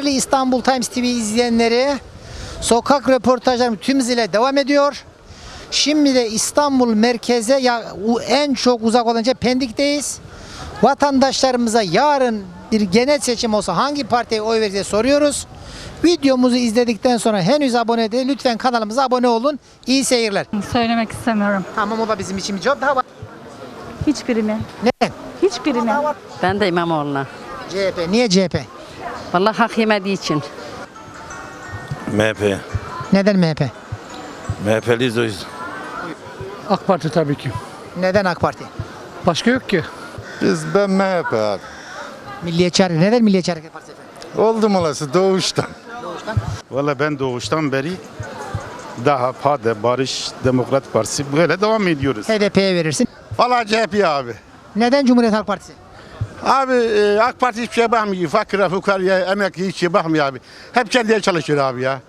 Değerli İstanbul Times TV izleyenleri, sokak röportajlarım tüm hızıyla devam ediyor. Şimdi de İstanbul merkeze ya, en çok uzak olan yer Pendik'teyiz. Vatandaşlarımıza yarın bir genel seçim olsa hangi partiye oy vereceğiz soruyoruz. Videomuzu izledikten sonra henüz abone değil lütfen kanalımıza abone olun. İyi seyirler. Söylemek istemiyorum. Tamam o da bizim için bir cevap daha var. Hiçbirini. Neden? Hiçbirini. Ben de İmamoğlu'na. CHP. Niye CHP? Vallahi hak yemediği için. MHP. Neden MHP? MHP'liyiz o yüzden. AK Parti tabii ki. Neden AK Parti? Başka yok ki. Biz ben MHP abi. Milliyetçi Hareket. Neden Milliyetçi Hareket Partisi efendim? Oldum olası doğuştan. Valla ben doğuştan beri daha PADE, Barış, Demokrat Partisi böyle devam ediyoruz. HDP'ye verirsin. Valla CHP abi. Neden Cumhuriyet Halk Partisi? Abi e, AK Parti hiçbir şey bakmıyor. Fakire, fukaraya, emekli hiç şey bakmıyor abi. Hep kendileri çalışıyor abi ya.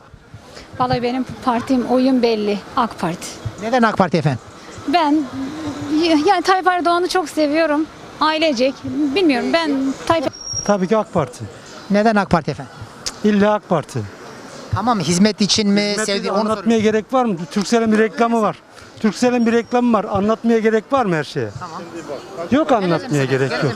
Vallahi benim partim oyun belli. AK Parti. Neden AK Parti efendim? Ben yani Tayyip Erdoğan'ı çok seviyorum. Ailecek. Bilmiyorum ben Tayyip Tabii ki AK Parti. Neden AK Parti efendim? İlla AK Parti. Tamam hizmet için mi? Hizmeti Sevdiği onu anlatmaya soruyorum. gerek var mı? Turkcell'in bir reklamı var. Turkcell'in bir reklamı var. Anlatmaya gerek var mı her şeye? Tamam. Yok anlatmaya gerek yok.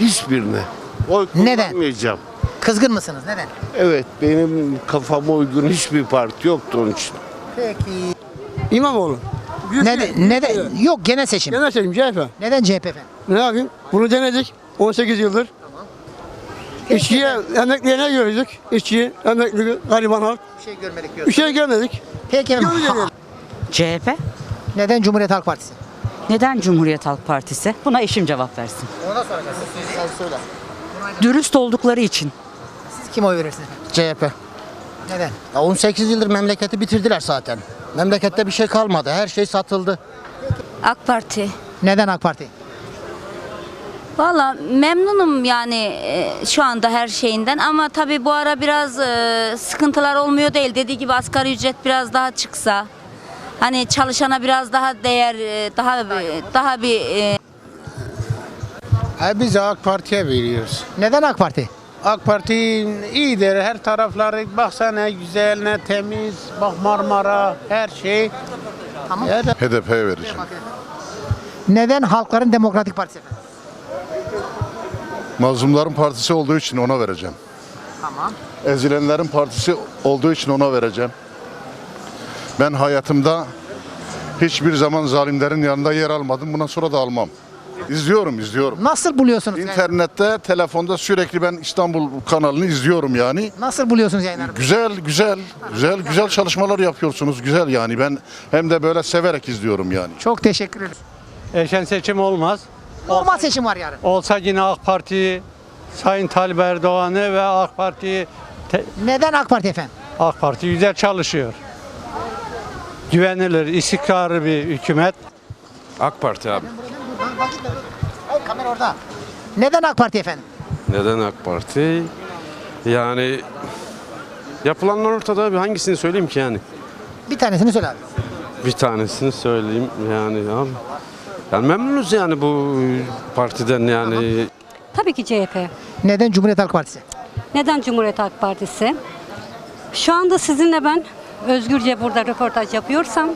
Hiçbirine. Oy Neden? kullanmayacağım. Kızgın mısınız? Neden? Evet benim kafama uygun hiçbir parti yoktu onun için. Peki. İmamoğlu. Neden? Neden? Yok genel seçim. Genel seçim CHP. Neden CHP efendim? Ne yapayım? Bunu denedik 18 yıldır. İşçiye, emekliye ne gördük? İşçi, emekli, gariban halk. Bir şey görmedik Bir diyorsun. şey görmedik. Peki efendim. CHP. Neden Cumhuriyet Halk Partisi? Neden Cumhuriyet Halk Partisi? Buna eşim cevap versin. Ona soracağız. Sen söyle. Dürüst oldukları için. Siz kime oy verirsiniz? CHP. Neden? Ya 18 yıldır memleketi bitirdiler zaten. Memlekette bir şey kalmadı. Her şey satıldı. AK Parti. Neden AK Parti? Valla memnunum yani e, şu anda her şeyinden ama tabii bu ara biraz e, sıkıntılar olmuyor değil. Dediği gibi asgari ücret biraz daha çıksa hani çalışana biraz daha değer e, daha bir- daha bir e, Ha, biz AK Parti'ye veriyoruz. Neden AK Parti? AK Parti iyidir. Her tarafları baksana ne güzel ne temiz. Bak Marmara her şey. Tamam. HDP'ye vereceğim. Neden Halkların Demokratik Partisi efendim? Mazlumların partisi olduğu için ona vereceğim. Tamam. Ezilenlerin partisi olduğu için ona vereceğim. Ben hayatımda hiçbir zaman zalimlerin yanında yer almadım. Bundan sonra da almam. İzliyorum, izliyorum. Nasıl buluyorsunuz? yani? İnternette, telefonda sürekli ben İstanbul kanalını izliyorum yani. Nasıl buluyorsunuz yayınları? Güzel, güzel, güzel, güzel çalışmalar yapıyorsunuz. Güzel yani. Ben hem de böyle severek izliyorum yani. Çok teşekkür ederim. Erken seçim olmaz. Normal seçim var yarın. Olsa yine AK Parti, Sayın Tayyip Erdoğan'ı ve AK Parti Neden AK Parti efendim? AK Parti güzel çalışıyor. Güvenilir, istikrarlı bir hükümet. AK Parti abi. Hayır kamera orada. Neden AK Parti efendim? Neden AK Parti? Yani yapılanlar ortada abi. Hangisini söyleyeyim ki yani? Bir tanesini söyle abi. Bir tanesini söyleyeyim yani abi. Yani memnunuz yani bu partiden yani. Tabii ki CHP. Neden Cumhuriyet Halk Partisi? Neden Cumhuriyet Halk Partisi? Şu anda sizinle ben özgürce burada röportaj yapıyorsam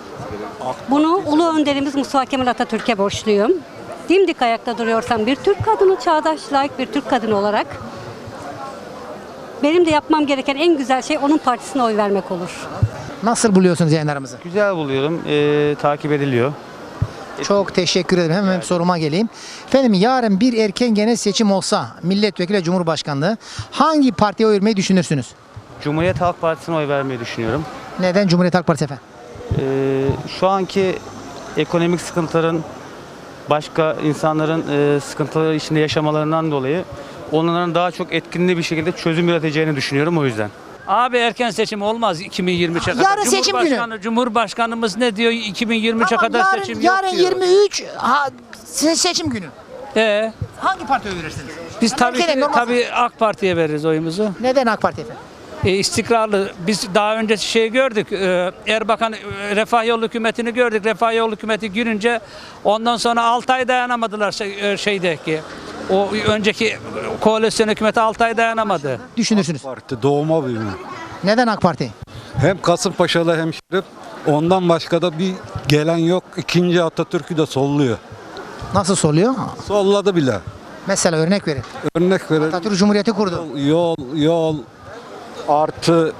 bunu ulu önderimiz Mustafa Kemal Atatürk'e borçluyum. Dimdik ayakta duruyorsam bir Türk kadını, çağdaş, layık bir Türk kadını olarak benim de yapmam gereken en güzel şey onun partisine oy vermek olur. Nasıl buluyorsunuz yayınlarımızı? Güzel buluyorum. Ee, takip ediliyor. Çok teşekkür ederim. Hemen soruma geleyim. Efendim yarın bir erken genel seçim olsa milletvekili ve cumhurbaşkanlığı hangi partiye oy vermeyi düşünürsünüz? Cumhuriyet Halk Partisi'ne oy vermeyi düşünüyorum. Neden Cumhuriyet Halk Partisi efendim? Ee, şu anki ekonomik sıkıntıların başka insanların e, sıkıntıları içinde yaşamalarından dolayı onların daha çok etkinli bir şekilde çözüm üreteceğini düşünüyorum o yüzden. Abi erken seçim olmaz 2023'e kadar. Yarın seçim günü. Cumhurbaşkanı, Cumhurbaşkanımız ne diyor 2023'e Tamam, kadar yarın, seçim yok yarın diyor. 23 ha, se- seçim günü. Ee, Hangi partiye verirsiniz? biz Ama tabii ki, tabii AK Parti'ye veririz oyumuzu. Neden AK Parti efendim? E, istikrarlı. Biz daha önce şey gördük. E, Erbakan e, Refah Yolu hükümetini gördük. Refah Yolu hükümeti girince ondan sonra 6 ay dayanamadılar şey, e, şeydeki. O önceki koalisyon hükümeti 6 ay dayanamadı. Düşünürsünüz. Parti doğma büyüme. Neden AK Parti? Hem Kasımpaşalı hemşerim. Ondan başka da bir gelen yok. İkinci Atatürk'ü de solluyor. Nasıl soluyor? Solladı bile. Mesela örnek verin. Örnek verelim. Atatürk Cumhuriyeti kurdu. Yol, yol artı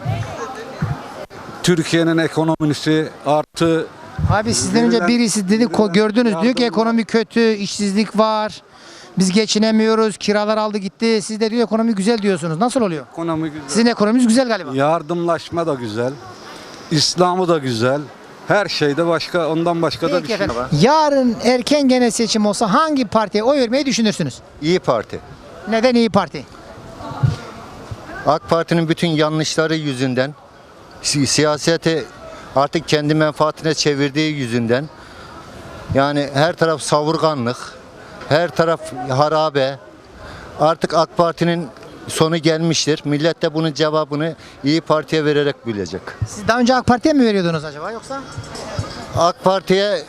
Türkiye'nin ekonomisi artı Abi sizden önce birisi dedi ko- gördünüz diyor ki ekonomi kötü, işsizlik var. Biz geçinemiyoruz, kiralar aldı gitti. Siz de diyor ekonomi güzel diyorsunuz. Nasıl oluyor? ekonomi güzel. Sizin ekonominiz güzel galiba. Yardımlaşma da güzel. İslam'ı da güzel. Her şeyde başka ondan başka da bir Peki şey efendim. var. Yarın erken genel seçim olsa hangi partiye oy vermeyi düşünürsünüz? İyi Parti. Neden İyi Parti? AK Parti'nin bütün yanlışları yüzünden, si- siyaseti artık kendi menfaatine çevirdiği yüzünden, yani her taraf savurganlık, her taraf harabe. Artık AK Parti'nin sonu gelmiştir. Millet de bunun cevabını İyi Parti'ye vererek bilecek. Siz daha önce AK Parti'ye mi veriyordunuz acaba yoksa? AK Parti'ye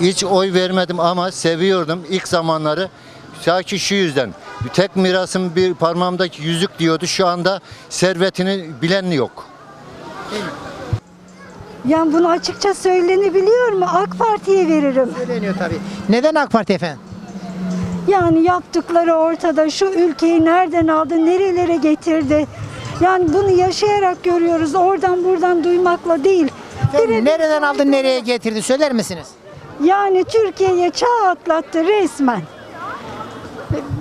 hiç oy vermedim ama seviyordum ilk zamanları. Sanki şu yüzden. Tek mirasım bir parmağımdaki yüzük diyordu. Şu anda servetini bilen yok. Yani bunu açıkça söylenebiliyor mu? AK Parti'ye veririm. Söyleniyor tabii. Neden AK Parti efendim? Yani yaptıkları ortada. Şu ülkeyi nereden aldı, nerelere getirdi? Yani bunu yaşayarak görüyoruz. Oradan buradan duymakla değil. Efendim, nereden aldı nereye getirdi söyler misiniz? Yani Türkiye'ye çağ atlattı resmen.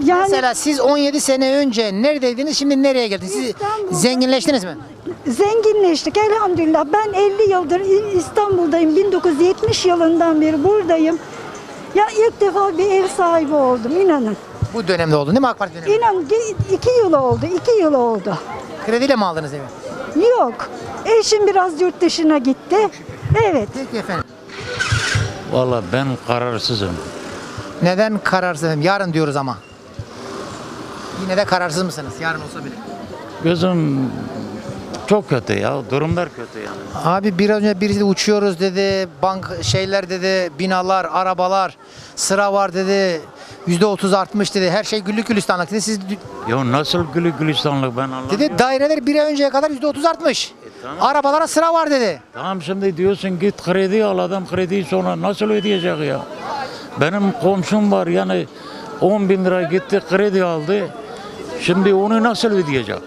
Yani Mesela siz 17 sene önce neredeydiniz şimdi nereye geldiniz? Siz İstanbul'da- zenginleştiniz mi? zenginleştik elhamdülillah. Ben 50 yıldır İ- İstanbul'dayım. 1970 yılından beri buradayım. Ya ilk defa bir ev sahibi oldum inanın. Bu dönemde oldu değil mi AK Parti döneminde? İnan iki yıl oldu, iki yıl oldu. Krediyle mi aldınız evi? Yok. Eşim biraz yurt dışına gitti. Evet. Peki efendim. Valla ben kararsızım. Neden kararsız efendim? Yarın diyoruz ama. Yine de kararsız mısınız? Yarın olsa bile. Gözüm çok kötü ya. Durumlar kötü yani. Abi biraz önce birisi de uçuyoruz dedi. Bank şeyler dedi. Binalar, arabalar, sıra var dedi. Yüzde otuz artmış dedi. Her şey güllük gülistanlık dedi. Siz Ya nasıl gülü gülistanlık ben anlamıyorum. dedi daireler bir ay önceye kadar yüzde otuz artmış. tamam. Arabalara sıra var dedi. Tamam şimdi diyorsun git kredi al adam krediyi sonra nasıl ödeyecek ya? Benim komşum var yani 10 bin lira gitti kredi aldı. Şimdi onu nasıl ödeyecek?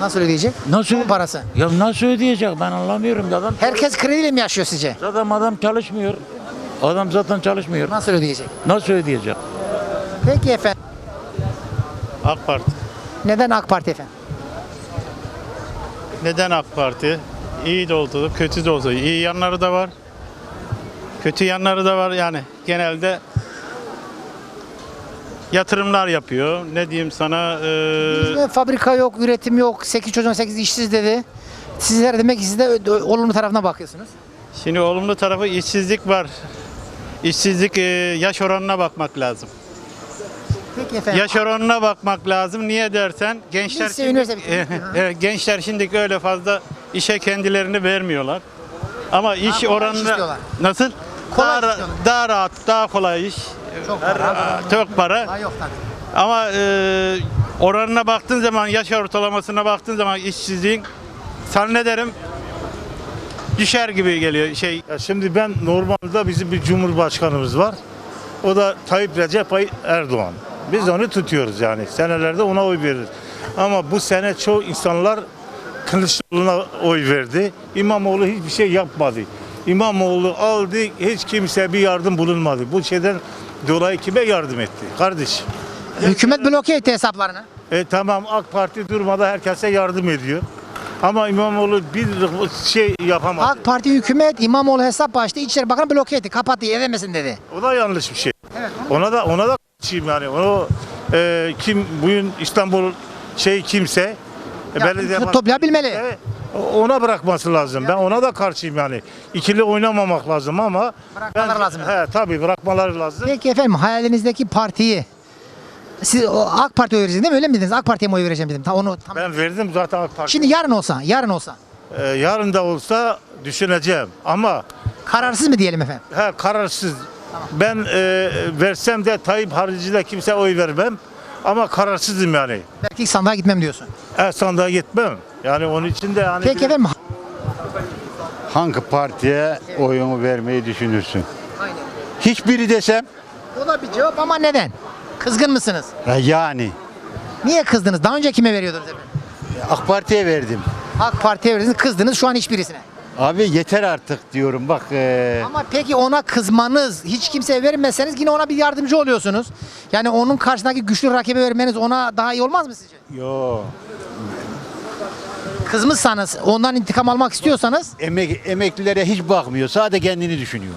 Nasıl ödeyecek? Nasıl? Bunun parası. Ya nasıl ödeyecek ben anlamıyorum. Adam, Herkes krediyle mi yaşıyor sizce? zaten adam çalışmıyor. Adam zaten çalışmıyor. Nasıl ödeyecek? Nasıl ödeyecek? Peki efendim. AK Parti. Neden AK Parti efendim? Neden AK Parti? İyi de oldu, kötü de oldu. İyi yanları da var. Kötü yanları da var yani. Genelde yatırımlar yapıyor. Ne diyeyim sana? eee, Fabrika yok, üretim yok. 8 çocuğun 8 işsiz dedi. Sizler demek ki siz de olumlu tarafına bakıyorsunuz. şimdi olumlu tarafı işsizlik var. İşsizlik eee, yaş oranına bakmak lazım. Peki efendim. Yaş oranına bakmak lazım. Niye dersen gençler Lise, şimdi, bitirmiş. e, gençler şimdi öyle fazla işe kendilerini vermiyorlar. Ama iş iş oranına istiyorlar. nasıl? Kolay daha, ra- daha rahat, daha kolay iş. Çok Her- para. çok para. Daha yok tabii. Ama e, oranına baktığın zaman, yaş ortalamasına baktığın zaman işsizliğin zannederim düşer gibi geliyor şey. Ya şimdi ben normalde bizim bir cumhurbaşkanımız var. O da Tayyip Recep Ay- Erdoğan. Biz onu tutuyoruz yani. Senelerde ona oy veririz. Ama bu sene çoğu insanlar Kılıçdaroğlu'na oy verdi. İmamoğlu hiçbir şey yapmadı. İmamoğlu aldı, hiç kimse bir yardım bulunmadı. Bu şeyden dolayı kime yardım etti? Kardeş. Hükümet bloke etti hesaplarını. E tamam AK Parti durmadan herkese yardım ediyor. Ama İmamoğlu bir şey yapamadı. AK Parti hükümet İmamoğlu hesap açtı. İçişleri Bakanı bloke etti. Kapattı edemesin dedi. O da yanlış bir şey. Ona da ona da karşıyım yani. O e, kim bugün İstanbul şey kimse e, belediye to- toplayabilmeli. Evet, ona bırakması lazım. Ben ona da karşıyım yani. İkili oynamamak lazım ama Bırakmaları lazım. He tabii bırakmaları lazım. Peki efendim hayalinizdeki partiyi siz o AK Parti'ye oy vereceksiniz değil mi? Öyle mi dediniz? AK Parti'ye mi oy vereceğim dedim. Ta onu tam. Ben verdim zaten AK Parti. Şimdi yarın olsa, yarın olsa E, yarın da olsa düşüneceğim ama kararsız mı diyelim efendim? he, kararsız Ben e, versem de Tayyip haricinde kimse oy vermem. Ama kararsızım yani. Belki sandığa gitmem diyorsun. E, sandığa gitmem. Yani onun için de hani Peki efendim Hangi partiye oyunu vermeyi düşünürsün? Hiçbiri desem o da bir cevap ama neden? Kızgın mısınız? ya yani Niye kızdınız? Daha önce kime veriyordunuz efendim? AK Parti'ye verdim. AK Parti'ye verdiniz, kızdınız şu an hiçbirisine. Abi yeter artık diyorum bak. e, Ama peki ona kızmanız, hiç kimseye vermezseniz yine ona bir yardımcı oluyorsunuz. Yani onun karşısındaki güçlü rakibe vermeniz ona daha iyi olmaz mı sizce? yo Kızmışsanız, ondan intikam almak istiyorsanız emek, emeklilere hiç bakmıyor. Sadece kendini düşünüyor.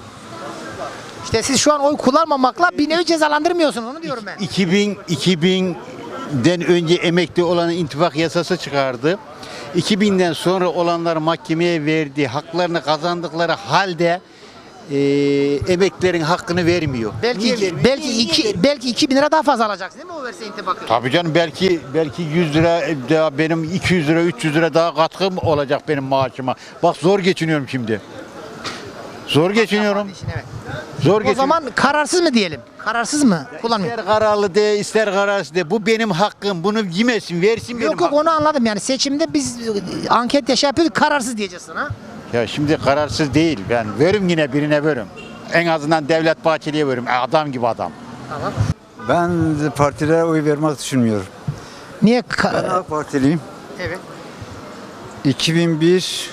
işte siz şu an oy kullanmamakla bir nevi cezalandırmıyorsunuz onu diyorum ben. 2000 2000'den önce emekli olan intifak yasası çıkardı. 2000'den sonra olanlar mahkemeye verdi. Haklarını kazandıkları halde e, emeklilerin hakkını vermiyor. Niye Belki vermiyor? belki Niye iki vermiyor? belki 2000 lira daha fazla alacaksın değil mi o verse intibakı? Tabii canım belki belki 100 lira daha benim 200 lira 300 lira daha katkım olacak benim maaşıma. Bak zor geçiniyorum şimdi. Zor geçiniyorum. Evet. Zor O geçiniyorum. zaman kararsız mı diyelim? Kararsız mı? Kullanmıyor. İster kararlı de ister kararsız de bu benim hakkım bunu yemesin versin benim Yok yok hakkım. onu anladım yani seçimde biz e, anket yaşa yapıyorduk kararsız diyeceğiz sana. Ya şimdi kararsız değil ben verim yine birine verim. En azından Devlet Bahçeli'ye verim adam gibi adam. Ben partilere oy vermek düşünmüyorum. Niye? ka- AK Partiliyim. evet. 2001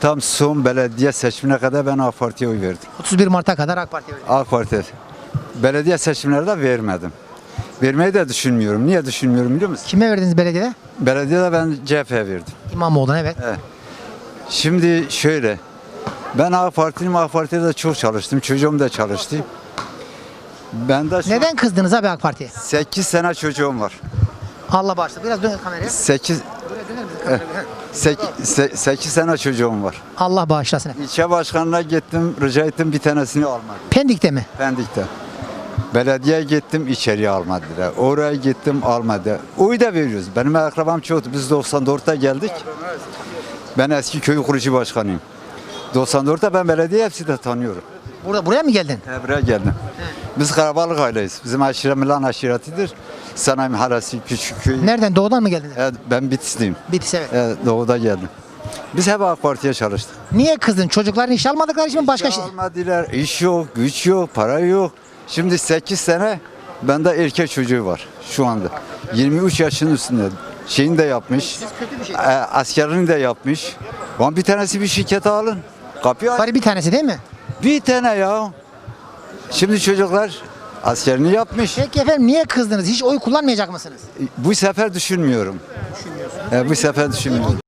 tam son belediye seçimine kadar ben AK Parti'ye oy verdim. 31 Mart'a kadar AK Parti'ye verdik. AK Parti. Belediye seçimlerde vermedim. Vermeyi de düşünmüyorum. Niye düşünmüyorum biliyor musun? Kime verdiniz belediyede? Belediyede ben CHP'ye verdim. İmamoğlu'na evet. Şimdi şöyle. Ben AK Parti'nin AK Parti'de de çok çalıştım. Çocuğum da çalıştı. Ben de Neden kızdınız abi AK Parti'ye? 8 sene çocuğum var. Allah bağışlasın. Biraz dön kameraya. 8 Buraya döner misin kameraya? 8 sene çocuğum var. Allah bağışlasın. İlçe başkanına gittim, rica ettim bir tanesini almadı. Pendik'te mi? Pendik'te. Belediyeye gittim içeriye almadılar. Oraya gittim almadı. Oy da veriyoruz. Benim akrabam çoktu. Biz 94'te geldik. Ben eski köy kurucu başkanıyım. 94'te ben belediye hepsi de tanıyorum. Burada buraya mı geldin? He, buraya geldim. Biz Karabalık aileyiz. Bizim aşire Milan aşiretidir. Sanayi mahallesi küçük köy. Nereden? Doğudan mı geldin? Evet, ben Bitisliyim. Bitis evet. Evet, doğuda geldim. Biz hep AK Parti'ye çalıştık. Niye kızdın? Çocukların iş almadıkları için mi başka İş şey? almadılar. İş yok, güç yok, para yok. Şimdi 8 sene bende erkek çocuğu var şu anda. 23 yaşının üstünde. Şeyini de yapmış. Şey. E, askerini de yapmış. Lan bir tanesi bir şirkete alın. Kapıyı aç. Bari bir tanesi değil mi? Bir tane ya. Şimdi çocuklar askerini yapmış. Peki efendim niye kızdınız? Hiç oy kullanmayacak mısınız? Bu sefer düşünmüyorum. E, bu sefer düşünmüyorum.